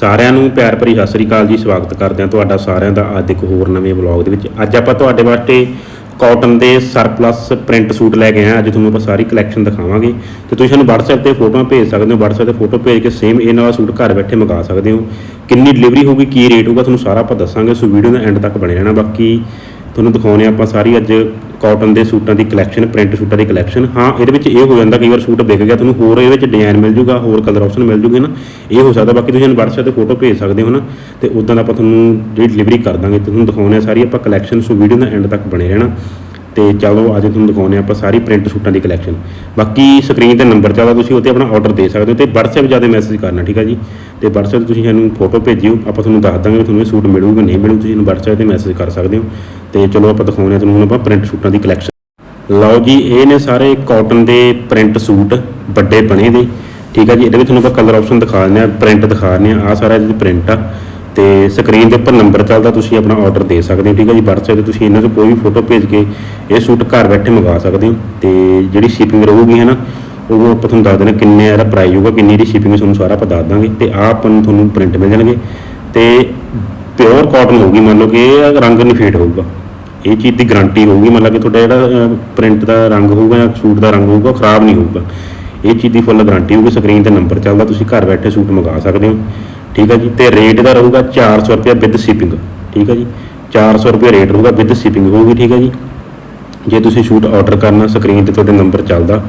ਸਾਰਿਆਂ ਨੂੰ ਪਿਆਰ ਭਰੀ ਸਤਿ ਸ੍ਰੀ ਅਕਾਲ ਜੀ, ਸਵਾਗਤ ਕਰਦੇ ਹਾਂ ਤੁਹਾਡਾ ਸਾਰਿਆਂ ਦਾ ਅੱਜ ਇੱਕ ਹੋਰ ਨਵੇਂ ਵਲੌਗ ਦੇ ਵਿੱਚ। ਅੱਜ ਆਪਾਂ ਤੁਹਾਡੇ ਵਾਸਤੇ ਕਾਟਨ ਦੇ ਸਰਪਲਸ ਪ੍ਰਿੰਟ ਸੂਟ ਲੈ ਕੇ ਆਏ ਹਾਂ। ਅੱਜ ਤੁਹਾਨੂੰ ਆਪਾਂ ਸਾਰੀ ਕਲੈਕਸ਼ਨ ਦਿਖਾਵਾਂਗੇ। ਤੇ ਤੁਸੀਂ ਸਾਨੂੰ WhatsApp ਤੇ ਫੋਟੋਆਂ ਭੇਜ ਸਕਦੇ ਹੋ। WhatsApp ਤੇ ਫੋਟੋ ਭੇਜ ਕੇ ਸੇਮ ਇਹ ਨਾਲ ਸੂਟ ਘਰ ਬੈਠੇ ਮੰਗਾ ਸਕਦੇ ਹੋ। ਕਿੰਨੀ ਡਿਲੀਵਰੀ ਹੋਊਗੀ, ਕੀ ਰੇਟ ਹੋਊਗਾ, ਤੁਹਾਨੂੰ ਸਾਰਾ ਆਪਾਂ ਦੱਸਾਂਗੇ। ਸੋ ਵੀਡੀਓ ਦਾ ਐਂਡ ਤੱਕ ਬਣੇ ਰਹਿਣਾ। ਬਾਕੀ ਤੁਹਾਨੂੰ ਦਿਖਾਉਣੇ ਆਪਾਂ ਸਾਰੀ ਅੱਜ ਕਾਟਨ ਦੇ ਸੂਟਾਂ ਦੀ ਕਲੈਕਸ਼ਨ ਪ੍ਰਿੰਟ ਸੂਟਾਂ ਦੀ ਕਲੈਕਸ਼ਨ ਹਾਂ, ਇਹਦੇ ਵਿੱਚ ਇਹ ਹੋ ਜਾਂਦਾ ਕਈ ਵਾਰ ਸੂਟ ਵਿਕ ਗਿਆ ਤੁਹਾਨੂੰ, ਹੋਰ ਇਹਦੇ ਵਿੱਚ ਡਿਜ਼ਾਈਨ ਮਿਲ ਜੂਗਾ, ਹੋਰ ਕਲਰ ਆਪਸ਼ਨ ਮਿਲ ਜੂਗੇ ਨਾ। ਇਹ ਹੋ ਸਕਦਾ, ਬਾਕੀ ਤੁਸੀਂ ਸਾਨੂੰ WhatsApp ਤੇ ਫੋਟੋ ਭੇਜ ਸਕਦੇ ਹੋ ਨਾ। ਤੇ ਉਦਾਂ ਦਾ ਆਪਾਂ ਤੁਹਾਨੂੰ ਜਿਹੜੀ ਡਿਲੀਵਰੀ ਕਰ ਦਾਂਗੇ, ਤੁਹਾਨੂੰ ਦਿਖਾਉਣੇ ਆ ਸਾਰੀ, ਆਪਾਂ ਕਲੈਕਸ਼ਨ ਸੋ ਵੀਡੀਓ ਦਾ ਐਂਡ ਤੱਕ ਬਣੇ ਰਹਿਣਾ। ਤੇ ਚਲੋ ਅੱਜ ਤੁਹਾਨੂੰ ਦਿਖਾਉਂਦੇ ਆ ਆਪਾਂ ਸਾਰੀ ਪ੍ਰਿੰਟ ਸੂਟਾਂ ਦੀ ਕਲੈਕਸ਼ਨ ਬਾਕੀ ਸਕਰੀਨ ਤੇ ਨੰਬਰ ਚੱਲਦਾ ਤੁਸੀਂ ਉੱਤੇ ਆਪਣਾ ਆਰਡਰ ਦੇ ਸਕਦੇ ਹੋ ਤੇ WhatsApp ਜ਼ਿਆਦਾ ਮੈਸੇਜ ਕਰਨਾ, ਠੀਕ ਆ ਜੀ? ਤੇ WhatsApp ਤੇ ਤੁਸੀਂ ਸਾਨੂੰ ਫੋਟੋ ਭੇਜਿਓ, ਆਪਾਂ ਤੁਹਾਨੂੰ ਦੱਸ ਦਾਂਗੇ ਵੀ ਤੁਹਾਨੂੰ ਇਹ ਸੂਟ ਮਿਲੂਗਾ, ਨਹੀਂ ਮਿਲੂ ਤੁਸੀਂ ਇਹਨੂੰ WhatsApp ਤੇ ਮੈਸੇਜ ਕਰ ਸਕਦੇ ਹੋ। ਤੇ ਚਲੋ ਆਪਾਂ ਦਿਖਾਉਂਦੇ ਹਾਂ ਤੁਹਾਨੂੰ ਹੁਣ ਆਪਾਂ ਪ੍ਰਿੰਟ ਸੂਟਾਂ ਦੀ ਕਲੈਕਸ਼ਨ ਲਓ ਜੀ, ਇਹ ਨੇ ਸਾਰੇ ਕਾਟਨ ਦੇ ਪ੍ਰਿੰਟ ਸੂਟ, ਵੱਡੇ ਬਣੇ ਦੇ, ਠੀਕ ਆ ਜੀ? ਇਹਦੇ ਵਿੱਚ ਤੁਹਾਨੂੰ ਆਪਾਂ ਕਲਰ ਆਪਸ਼ਨ ਦਿਖਾ ਦਿੰਦੇ ਆ ਪ੍ਰਿੰਟ ਦਿਖਾ ਦਿੰਦੇ ਆ ਆ ਸਾਰਾ ਇਹਦੇ ਪ੍ਰਿੰਟ ਆ। ਤੇ ਸਕਰੀਨ ਦੇ ਉੱਪਰ ਨੰਬਰ ਚੱਲਦਾ, ਤੁਸੀਂ ਆਪਣਾ ਆਰਡਰ ਦੇ ਸਕਦੇ ਹੋ, ਠੀਕ ਹੈ ਜੀ? WhatsApp ਤੇ ਤੁਸੀਂ ਇਹਨਾਂ ਤੋਂ ਕੋਈ ਵੀ ਫੋਟੋ ਭੇਜ ਕੇ ਇਹ ਸੂਟ ਘਰ ਬੈਠੇ ਮੰਗਾ ਸਕਦੇ ਹੋ ਤੇ ਜਿਹੜੀ ਸ਼ਿਪਿੰਗ ਰਹੂਗੀ ਹੈ ਨਾ ਉਹ ਆਪਾਂ ਤੁਹਾਨੂੰ ਦੱਸ ਦੇਣਾ ਕਿੰਨੇ ਇਹਦਾ ਪ੍ਰਾਈਸ ਹੋਊਗਾ, ਕਿੰਨੀ ਦੀ ਸ਼ਿਪਿੰਗ ਤੁਹਾਨੂੰ ਸਾਰਾ ਆਪਾਂ ਦੱਸ ਦਾਂਗੇ ਤੇ ਆਹ ਆਪਾਂ ਨੂੰ ਤੁਹਾਨੂੰ ਪ੍ਰਿੰਟ ਮਿਲ ਜਾਣਗੇ ਤੇ ਪਿਓਰ ਕਾਟਨ ਹੋਊਗੀ, ਮੰਨ ਲਓ ਕਿ ਇਹ ਰੰਗ ਨਹੀਂ ਫੇਡ ਹੋਊਗਾ। ਇਹ ਚੀਜ਼ ਦੀ ਗਾਰੰਟੀ ਹੋਊਗੀ ਮਤਲਬ ਕਿ ਤੁਹਾਡਾ ਜਿਹੜਾ ਪ੍ਰਿੰਟ ਦਾ ਰੰਗ ਹੋਊਗਾ ਜਾਂ ਸੂਟ ਦਾ ਰੰਗ ਹੋਊਗਾ, ਉਹ ਖਰਾਬ ਨਹੀਂ ਹੋਊਗਾ। ਇਹ ਚੀਜ਼ ਦੀ ਫੁੱਲ ਗਾਰੰਟੀ ਹੋਊਗੀ ਸਕਰੀਨ ਤੇ ਨੰਬਰ ਚੱਲਦਾ, ਤੁਸੀਂ ਘਰ ਬੈਠੇ ਸੂਟ ਮੰਗਾ ਸਕਦੇ ਹੋ। ਠੀਕ ਹੈ ਜੀ, ਤੇ ਰੇਟ ਦਾ ਰਹੂਗਾ 400 ਰੁਪਏ ਵਿਦ ਸ਼ਿਪਿੰਗ ਠੀਕ ਹੈ ਜੀ। 400 ਰੁਪਏ ਰੇਟ ਰਹੂਗਾ ਵਿਦ ਸ਼ਿਪਿੰਗ ਹੋਊਗੀ ਠੀਕ ਹੈ ਜੀ। ਜੇ ਤੁਸੀਂ ਸ਼ੂਟ ਆਰਡਰ ਕਰਨਾ ਸਕਰੀਨ ਤੇ ਤੁਹਾਡੇ ਨੰਬਰ ਚੱਲਦਾ,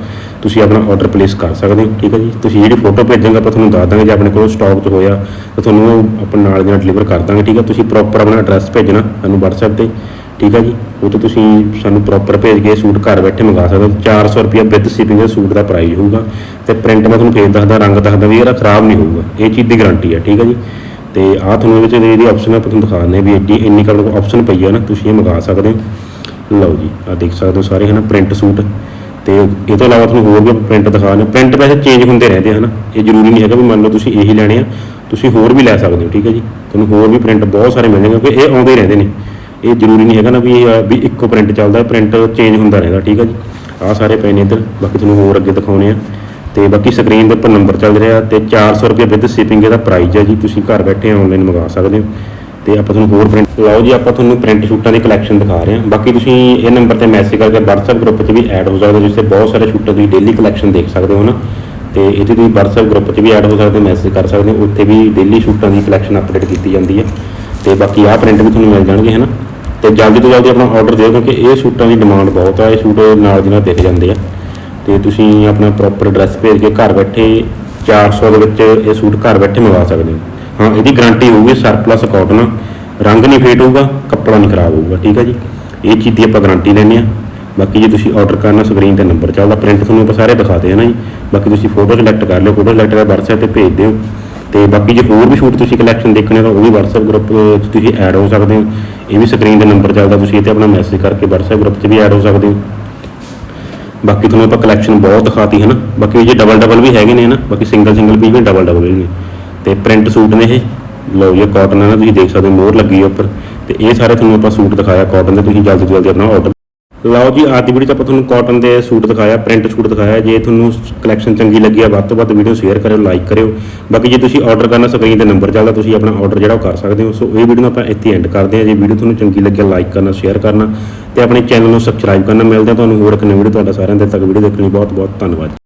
ਤੁਸੀਂ ਆਪਣਾ ਆਰਡਰ ਪਲੇਸ ਕਰ ਸਕਦੇ ਹੋ, ਠੀਕ ਹੈ ਜੀ। ਤੁਸੀਂ ਜਿਹੜੀ ਫੋਟੋ ਭੇਜਾਂਗੇ, ਆਪਾਂ ਤੁਹਾਨੂੰ ਦੱਸ ਦਾਂਗੇ, ਜੇ ਆਪਣੇ ਕੋਲ ਸਟਾਕ 'ਚ ਹੋਇਆ, ਤਾਂ ਤੁਹਾਨੂੰ ਉਹ ਆਪਾਂ ਨਾਲ ਦੀ ਨਾਲ ਡਿਲੀਵਰ ਕਰ ਦਾਂਗੇ, ਠੀਕ ਹੈ। ਤੁਸੀਂ ਪ੍ਰੋਪਰ ਆਪਣਾ ਐਡਰੈਸ ਭੇਜਣਾ ਸਾਨੂੰ WhatsApp ਤੇ। ਠੀਕ ਹੈ ਜੀ? ਉਹ ਤੋਂ ਤੁਸੀਂ ਸਾਨੂੰ ਪ੍ਰੋਪਰ ਭੇਜ ਕੇ ਸੂਟ ਘਰ ਬੈਠੇ ਮੰਗਾ ਸਕਦੇ ਹੋ। 400 ਰੁਪਏ ਵਿਦ ਸ਼ਿਪਿੰਗ ਦਾ ਸੂਟ ਦਾ ਪ੍ਰਾਈਸ ਹੋਊਗਾ ਤੇ ਪ੍ਰਿੰਟ ਮੈਂ ਤੁਹਾਨੂੰ ਫੇਰ ਦੱਸਦਾ, ਰੰਗ ਦੱਸਦਾ ਵੀ ਇਹਦਾ ਖਰਾਬ ਨਹੀਂ ਹੋਊਗਾ। ਇਹ ਚੀਜ਼ ਦੀ ਗਾਰੰਟੀ ਹੈ ਠੀਕ ਹੈ ਜੀ? ਤੇ ਆਹ ਤੁਹਾਨੂੰ ਇਹਦੇ ਵਿੱਚ ਇਹਦੀ ਆਪਸ਼ਨ ਆਪਾਂ ਤੁਹਾਨੂੰ ਦਿਖਾ ਦਿੰਦੇ ਹਾਂ ਵੀ ਐਡੀ ਇੰਨੀ ਕਰਨ ਆਪਸ਼ਨ ਪਈ ਹੈ ਨਾ, ਤੁਸੀਂ ਇਹ ਮੰਗਾ ਸਕਦੇ ਹੋ। ਲਓ ਜੀ ਆ ਦੇਖ ਸਕਦੇ ਹੋ ਸਾਰੇ ਹਨਾ ਪ੍ਰਿੰਟ ਸੂਟ। ਤੇ ਇਹ ਤੋਂ ਇਲਾਵਾ ਤੁਹਾਨੂੰ ਹੋਰ ਵੀ ਪ੍ਰਿੰਟ ਦਿਖਾ ਪ੍ਰਿੰਟ ਵੈਸੇ ਚੇਂਜ ਹੁੰਦੇ ਰਹਿੰਦੇ ਹਨ। ਇਹ ਜ਼ਰੂਰੀ ਨਹੀਂ ਹੈਗਾ ਵੀ ਮੰਨ ਲਓ ਤੁਸੀਂ ਇਹੀ ਲੈਣੇ ਆ, ਤੁਸੀਂ ਹੋਰ ਵੀ ਲੈ ਸਕਦੇ ਹੋ, ਠੀਕ ਹੈ ਜੀ? ਤੁਹਾਨੂੰ ਹੋਰ ਵੀ ਪ੍ਰਿੰਟ ਬਹੁਤ ਸਾਰੇ ਮਿਲ ਕਿਉਂਕਿ ਇਹ ਆਉਂਦੇ ਰਹਿੰਦੇ ਨੇ। ਇਹ ਜ਼ਰੂਰੀ ਨਹੀਂ ਹੈਗਾ ਨਾ ਵੀ ਇਹ, ਵੀ ਇੱਕੋ ਪ੍ਰਿੰਟ ਚੱਲਦਾ ਪ੍ਰਿੰਟ ਚੇਂਜ ਹੁੰਦਾ ਰਹਿੰਦਾ ਠੀਕ ਹੈ ਜੀ? ਆਹ ਸਾਰੇ ਪਏ ਨੇ ਇੱਧਰ, ਬਾਕੀ ਤੁਹਾਨੂੰ ਹੋਰ ਅੱਗੇ ਦਿਖਾਉਣੇ ਆ। ਤੇ ਬਾਕੀ ਸਕਰੀਨ ਦੇ ਉੱਪਰ ਨੰਬਰ ਚੱਲ ਰਿਹਾ ਤੇ 400 ਰੁਪਏ ਵਿਦ ਸ਼ਿਪਿੰਗ ਇਹਦਾ ਪ੍ਰਾਈਸ ਹੈ ਜੀ, ਤੁਸੀਂ ਘਰ ਬੈਠੇ ਆਨਲਾਈਨ ਮੰਗਾ ਸਕਦੇ ਹੋ। ਤੇ ਆਪਾਂ ਤੁਹਾਨੂੰ ਹੋਰ ਪ੍ਰਿੰਟ ਲਓ ਜੀ, ਆਪਾਂ ਤੁਹਾਨੂੰ ਪ੍ਰਿੰਟ ਸੂਟਾਂ ਦੀ ਕਲੈਕਸ਼ਨ ਦਿਖਾ ਰਹੇ ਹਾਂ। ਬਾਕੀ ਤੁਸੀਂ ਇਹ ਨੰਬਰ ਤੇ ਮੈਸੇਜ ਕਰਕੇ WhatsApp ਗਰੁੱਪ 'ਚ ਵੀ ਐਡ ਹੋ ਸਕਦੇ ਹੋ, ਜਿਸ ਤੇ ਬਹੁਤ ਸਾਰੇ ਸੂਟਾਂ ਦੀ ਡੇਲੀ ਕਲੈਕਸ਼ਨ ਦੇਖ ਸਕਦੇ ਹੋ ਨਾ। ਤੇ ਇੱਥੇ ਤੁਸੀਂ WhatsApp ਗਰੁੱਪ 'ਚ ਵੀ ਐਡ ਹੋ ਸਕਦੇ ਹੋ ਮੈਸੇਜ ਕਰ ਸਕਦੇ ਹੋ, ਉੱਥੇ ਵੀ ਡੇਲੀ ਸੂਟਾਂ ਦੀ ਕਲੈਕਸ਼ਨ ਅਪਡੇਟ ਕੀਤੀ ਜਾਂਦੀ ਹੈ। ਤੇ ਬਾਕੀ ਆਹ ਪ੍ਰਿੰਟ ਵੀ ਤੁਹਾਨੂੰ ਮਿਲ ਜਾਣਗੇ, ਹਨਾ? ਤੇ ਜਲਦੀ ਤੋਂ ਜਲਦੀ ਆਪਣਾ ਆਰਡਰ ਦਿਓ ਕਿਉਂਕਿ ਇਹ ਸੂਟਾਂ ਦੀ ਡਿਮਾਂਡ ਬਹੁਤ ਆ, ਇਹ ਸੂਟ ਨਾਲ ਦੀ ਨਾਲ ਦਿਖ ਜਾਂਦੇ ਆ। ਤੇ ਤੁਸੀਂ ਆਪਣਾ ਪ੍ਰੋਪਰ ਐਡਰੈਸ ਭੇਜ ਕੇ ਘਰ ਬੈਠੇ 400 ਦੇ ਵਿੱਚ ਇਹ ਸੂਟ ਘਰ ਬੈਠੇ ਮੰਗਵਾ ਸਕਦੇ ਹੋ। ਹਾਂ, ਇਹਦੀ ਗਾਰੰਟੀ ਹੋਊਗੀ ਸਰਪਲਸ ਕਾਟਨ ਰੰਗ ਨਹੀਂ ਫੇਟ ਹੋਊਗਾ, ਕੱਪੜਾ ਨਹੀਂ ਖਰਾਬ ਹੋਊਗਾ, ਠੀਕ ਹੈ ਜੀ? ਇਹ ਚੀਜ਼ ਦੀ ਆਪਾਂ ਗਾਰੰਟੀ ਲੈਂਦੇ ਆ। ਬਾਕੀ ਜੇ ਤੁਸੀਂ ਆਰਡਰ ਕਰਨਾ ਸਕਰੀਨ ਤੇ ਨੰਬਰ ਚੱਲਦਾ ਪ੍ਰਿੰਟ ਤੁਹਾਨੂੰ ਆਪਾਂ ਸਾਰੇ ਦਿਖਾਤੇ ਹਨ ਜੀ। ਬਾਕੀ ਤੁਸੀਂ ਫੋਟੋ ਸਿਲੈਕਟ ਕਰ ਲਿਓ ਫੋਟੋ ਸਿਲੈਕਟ ਕਰਕੇ WhatsApp ਤੇ ਭੇਜ ਦਿਓ। ਤੇ ਬਾਕੀ ਜੇ ਹੋਰ ਵੀ ਸ਼ੂਟ ਤੁਸੀਂ ਕਲੈਕਸ਼ਨ ਦੇਖਣੇ ਤਾਂ ਉਹ ਵੀ WhatsApp ਗਰੁੱਪ 'ਚ ਤੁਸੀਂ ਐਡ ਹੋ ਸਕਦੇ ਹੋ। ਇਹ ਵੀ ਸਕਰੀਨ ਤੇ ਨੰਬਰ ਚੱਲਦਾ, ਤੁਸੀਂ ਇਹ ਤੇ ਆਪਣਾ ਮੈਸੇਜ ਕਰਕੇ WhatsApp ਗਰੁੱਪ 'ਚ ਵੀ ਐਡ ਹੋ ਸਕਦੇ ਹੋ। ਬਾਕੀ ਤੁਹਾਨੂੰ ਆਪਾਂ ਕਲੈਕਸ਼ਨ ਬਹੁਤ ਦਿਖਾਤੀ ਹੈ ਨਾ। ਬਾਕੀ ਜੇ ਡਬਲ ਡਬਲ ਵੀ ਹੈਗੇ ਨੇ ਨਾ। ਬਾਕੀ ਸਿੰਗਲ ਸਿੰਗਲ ਪੀਸ ਵੀ ਡਬਲ ਡਬਲ ਵੀ ਨੇ। ਤੇ ਪ੍ਰਿੰਟ ਸੂਟ ਨੇ ਇਹ। ਲਓ ਇਹ ਕਾਟਨ ਹੈ ਨਾ ਤੁਸੀਂ ਦੇਖ ਸਕਦੇ ਹੋ ਮੋਹਰ ਲੱਗੀ ਹੈ ਉੱਪਰ। ਤੇ ਇਹ ਸਾਰੇ ਤੁਹਾਨੂੰ ਆਪਾਂ ਸੂਟ ਦਿਖਾਇਆ ਕਾਟਨ ਦੇ ਤੁਸੀਂ ਜਲਦੀ ਤੋਂ ਜਲਦੀ ਆਪਣਾ ਆਰਡਰ ਲਓ ਜੀ, ਅੱਜ ਦੀ ਵੀਡੀਓ 'ਚ ਆਪਾਂ ਤੁਹਾਨੂੰ ਕਾਟਨ ਦੇ ਸੂਟ ਦਿਖਾਇਆ ਪ੍ਰਿੰਟ ਸੂਟ ਦਿਖਾਇਆ। ਜੇ ਤੁਹਾਨੂੰ ਕਲੈਕਸ਼ਨ ਚੰਗੀ ਲੱਗੀ ਆ, ਵੱਧ ਤੋਂ ਵੱਧ ਵੀਡੀਓ ਸ਼ੇਅਰ ਕਰਿਓ ਲਾਈਕ ਕਰਿਓ। ਬਾਕੀ ਜੇ ਤੁਸੀਂ ਆਰਡਰ ਕਰਨਾ ਸਕਰੀਨ ਤੇ ਨੰਬਰ ਚੱਲਦਾ, ਤੁਸੀਂ ਆਪਣਾ ਆਰਡਰ ਜਿਹੜਾ ਉਹ ਕਰ ਸਕਦੇ ਹੋ। ਸੋ ਇਹ ਵੀਡੀਓ ਨੂੰ ਆਪਾਂ ਇੱਥੇ ਐਂਡ ਕਰਦੇ ਹਾਂ। ਜੇ ਵੀਡੀਓ ਤੁਹਾਨੂੰ ਚੰਗੀ ਲੱਗੇ ਲਾਈਕ ਕਰਨਾ ਸ਼ੇਅਰ ਕਰਨਾ ਤੇ ਆਪਣੇ ਚੈਨਲ ਨੂੰ ਸਬਸਕ੍ਰਾਈਬ ਕਰਨਾ। ਮਿਲਦੇ ਆ ਤੁਹਾਨੂੰ ਹੋਰ ਇੱਕ ਨਵੀਂ ਵੀਡੀਓ ਤੁਹਾਡਾ ਸਾਰਿਆਂ ਦੇ ਤੱਕ। ਵੀਡੀਓ ਦੇਖਣ ਲਈ ਬਹੁਤ ਬਹੁਤ ਧੰਨਵਾਦ।